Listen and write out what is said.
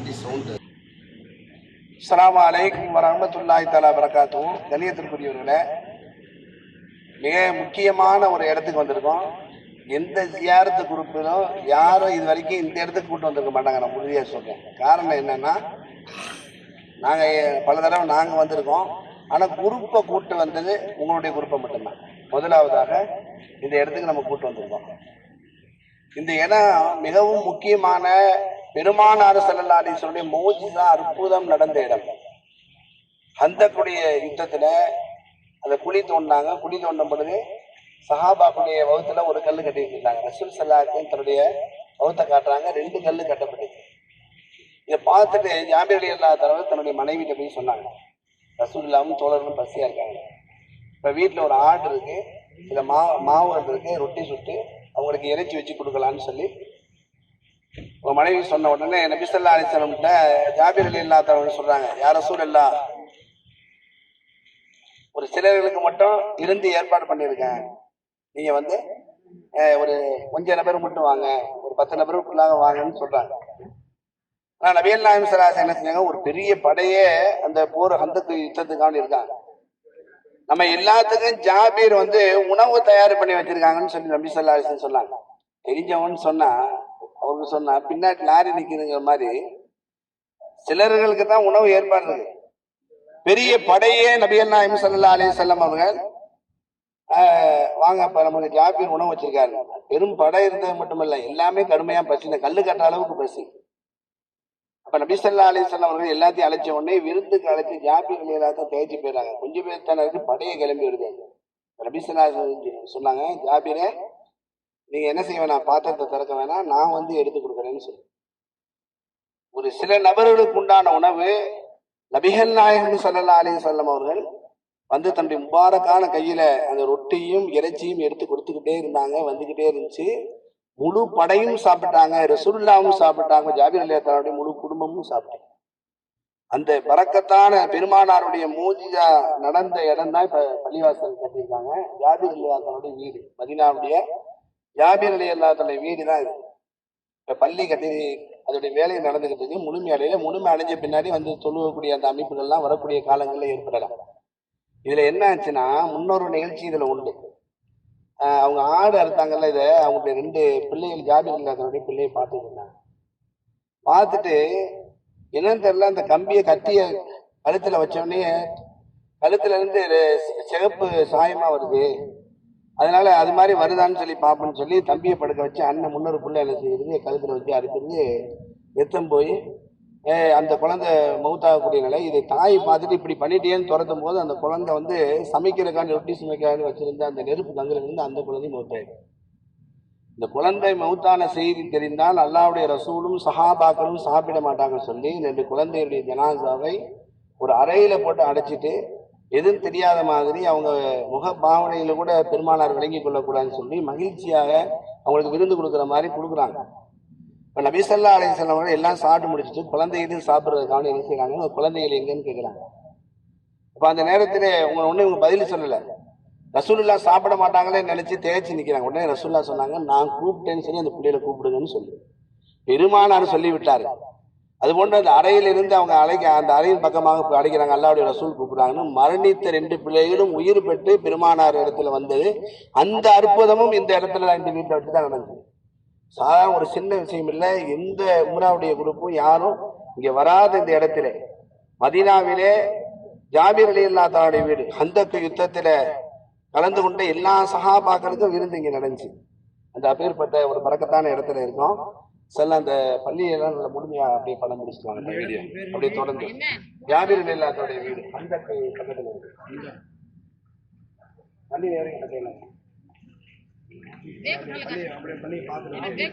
வண்டி சவுண்டு அஸ்ஸலாமு அலைக்கும் வரமத்துல்லாய் தஆலா வரகாத்தும் கணியத்திற்குரியவர்களே மிக முக்கியமான ஒரு இடத்துக்கு வந்திருக்கோம். எந்த ஜியாரத்து குரூப்பிலும் யாரும் இது வரைக்கும் இந்த இடத்துக்கு கூட்டு வந்திருக்க மாட்டாங்க நான் உறுதியாக சொல்கிறேன் காரணம் என்னென்னா நாங்கள் பல தடவை நாங்கள் வந்திருக்கோம். ஆனால் குரூப்பை கூட்டு வந்தது உங்களுடைய குரூப்பை மட்டும்தான். முதலாவதாக இந்த இடத்துக்கு நம்ம கூட்டு வந்திருக்கோம். இந்த இடம் மிகவும் முக்கியமான பெருமானார் சல்லல்லா அலிஸ்வருடைய மோஜிதா அற்புதம் நடந்த இடம். ஹந்தக்குடைய யுத்தத்துல அந்த குழி தோண்டினாங்க. குழி தோண்டும் பொழுது சஹாபாக்குடைய வகுத்துல ஒரு கல் கட்டி வச்சிருந்தாங்க ரசூல் சல்லாக்கும் தன்னுடைய வகுத்தை காட்டுறாங்க. ரெண்டு கல் கட்டப்பட்டுச்சு. இதை பார்த்துட்டு ஜாம்பியர் அலி அல்லா தடவை தன்னுடைய மனைவிட்ட போய் சொன்னாங்க. ரசூல் இல்லாமல் தோழர்களும் பசியா இருக்காங்க. இப்போ வீட்டில் ஒரு ஆடு இருக்கு. இதில் மா மாவு இருக்கு. ரொட்டி சுட்டு அவங்களுக்கு இறைச்சி வச்சு கொடுக்கலான்னு சொல்லி உங்க மனைவி சொன்ன உடனே நபிசல்லா அலிஸ்லம்கிட்ட ஜாபிர் அலி இல்லாதவங்க சொல்கிறாங்க சொல்றாங்க யார சூழ் இல்லா ஒரு சிலர்களுக்கு மட்டும் இருந்து ஏற்பாடு பண்ணியிருக்கேன். நீங்க வந்து ஒரு கொஞ்ச நபர் மட்டும் வாங்க ஒரு பத்து நபருக்குள்ளாக வாங்கன்னு சொல்றாங்க. ஆனா நபியல் நாயம் சலாஸ் என்ன செஞ்சாங்க? ஒரு பெரிய படையே அந்த போர் ஹந்தக்கு யுத்தத்துக்காக இருக்காங்க. நம்ம எல்லாத்துக்கும் ஜாபீர் வந்து உணவு தயார் பண்ணி வச்சிருக்காங்கன்னு சொல்லி நபி சொல்லா சொன்னாங்க. தெரிஞ்சவன்னு சொன்னா ஒன்று சொன்னா பின்னாடி லாரி நிக்குதுங்கிற மாதிரி சிலர்களுக்கு தான் உணவு ஏற்பாடு பெரிய படையே நபிகள் நாயம் சல்லா அலி செல்லம் அவர்கள் வாங்க இப்போ நமக்கு ஜாபியர் உணவு வச்சிருக்காரு. பெரும் படை இருந்தது மட்டுமல்ல எல்லாமே கடுமையா பசி இந்த கல்லு கட்டுற அளவுக்கு பசி அப்ப நபிசல்லா அலி அலைஹி அவர்கள் எல்லாத்தையும் அழைச்ச உடனே விருந்துக்கு அழைச்சி ஜாபீர் எல்லாத்தையும் தேய்ச்சி போயிடுறாங்க. கொஞ்சம் பேர் தானே படையை கிளம்பி வருது. நபிசல்லா சொன்னாங்க ஜாபியரே நீங்க என்ன செய்ய வேணாம் பாத்திரத்தை திறக்க வேணாம் நான் வந்து எடுத்து கொடுக்குறேன்னு சொல்லு. ஒரு சில நபர்களுக்கு உண்டான உணவு நபிகள் நாயகம் சல்லா அலி சொல்லம் அவர்கள் வந்து தன்னுடைய முபாரக்கான கையில அந்த ரொட்டியும் இறைச்சியும் எடுத்து கொடுத்துக்கிட்டே இருந்தாங்க வந்துகிட்டே இருந்துச்சு. முழு படையும் சாப்பிட்டாங்க ரசுல்லாவும் சாப்பிட்டாங்க ஜாபீர் அலியாத்தாருடைய முழு குடும்பமும் சாப்பிட்டாங்க. அந்த பறக்கத்தான பெருமானாருடைய மூஜிஜா நடந்த இடம் தான் இப்ப பள்ளிவாசல் கட்டியிருக்காங்க ஜாபீர் அலியாத்தாருடைய வீடு மதினாவுடைய ஜாபிர் அலி அல்லாத்தனுடைய வீடு தான் இது. இப்ப பள்ளி கட்டி அதோடைய வேலையை நடந்துகிட்டு இருக்கு. முழுமை அடையில. முழுமை அடைஞ்ச பின்னாடி வந்து தொழுவக்கூடிய அந்த அமைப்புகள்லாம் வரக்கூடிய காலங்களில் ஏற்படலாம். இதுல என்ன ஆச்சுன்னா முன்னொரு நிகழ்ச்சி இதுல உண்டு. அவங்க ஆடு அறுத்தாங்கல்ல இதை அவங்களுடைய ரெண்டு பிள்ளைகள் ஜாபீர் இல்லாதவருடைய பிள்ளையை பார்த்துட்டு இருந்தாங்க. பார்த்துட்டு என்னன்னு தெரியல அந்த கம்பியை கத்திய கழுத்துல வச்ச உடனே கழுத்துல இருந்து சிகப்பு சாயமா வருது. அதனால அது மாதிரி வருதான்னு சொல்லி பார்ப்போம்னு சொல்லி தம்பியை படுக்க வச்சு அண்ணன் முன்னொரு பிள்ளை என்ன செய்யுது கழுத்தில் வச்சு அறுக்கிறது ரத்தம் போய் அந்த குழந்தை மவுத்தாகக்கூடிய நிலை. இதை தாய் பார்த்துட்டு இப்படி பண்ணிட்டேன்னு துரத்தும் போது அந்த குழந்தை வந்து சமைக்கிறதுக்காண்டி ரொட்டி சமைக்கிறான்னு வச்சிருந்த அந்த நெருப்பு கங்கில அந்த குழந்தை மவுத்தாயிடும். இந்த குழந்தை மவுத்தான செய்தி தெரிந்தால் அல்லாவுடைய ரசூலும் சஹாபாக்களும் சாப்பிட மாட்டாங்கன்னு சொல்லி ரெண்டு குழந்தையுடைய ஜனாசாவை ஒரு அறையில் போட்டு அடைச்சிட்டு எதுவும் தெரியாத மாதிரி அவங்க முக பாவனையில கூட பெருமானார் விளங்கி கொள்ளக்கூடாதுன்னு சொல்லி மகிழ்ச்சியாக அவங்களுக்கு விருந்து கொடுக்குற மாதிரி கொடுக்குறாங்க. இப்போ நபிசல்லா அலையம் அவர்கள் எல்லாம் சாப்பிட்டு முடிச்சுட்டு குழந்தைகளையும் சாப்பிட்றதுக்கான என்ன செய்யறாங்க குழந்தைகள் எங்கன்னு கேட்குறாங்க இப்போ அந்த நேரத்தில் உங்களை ஒன்றும் இவங்க பதில் சொல்லலை. ரசூலுல்லா சாப்பிட மாட்டாங்களே நினைச்சு தேய்ச்சி நிற்கிறாங்க உடனே ரசூல்லா சொன்னாங்க நான் கூப்பிட்டேன்னு சொல்லி அந்த பிள்ளைகளை கூப்பிடுங்கன்னு சொல்லி. பெருமானார் சொல்லி அதுபோன்று அது போன்று அந்த அறையிலிருந்து அவங்க அழைக்க அந்த அறையின் பக்கமாக அடைக்கிறாங்க. அழைக்கிறாங்க அல்லாவுடைய ரசூல் கூப்பிடுறாங்கன்னு மரணித்த ரெண்டு பிள்ளைகளும் உயிர் பெற்று பெருமானார் இடத்துல வந்தது அந்த அற்புதமும் இந்த இடத்துல இந்த வீட்டில் வச்சு தான் நடந்தது சாதாரண ஒரு சின்ன விஷயம் இல்லை. எந்த உம்ராவுடைய குரூப்பும் யாரும் இங்கே வராத இந்த இடத்துல. மதீனாவிலே ஜாபீர் அலி அல்லாத்தாவுடைய வீடு. ஹந்தக்கு யுத்தத்தில் கலந்து கொண்ட எல்லா சகாபாக்களுக்கும் விருந்து இங்கே நடந்துச்சு. அந்த அப்பேற்பட்ட ஒரு பறக்கத்தான இடத்துல இருக்கோம். செல்ல அந்த பள்ளியெல்லாம் நல்ல முழுமையா அப்படியே படம் முடிச்சுட்டாங்க அந்த வீடியோ அப்படியே தொடர்ந்து. ஜாபீர் அலி அல்லாத்தாவுடைய வீடு. ஹந்தக்கு பக்கத்துல இருக்கு. பள்ளி வேற இடத்துல பள்ளி அப்படியே பள்ளி பார்த்துட்டு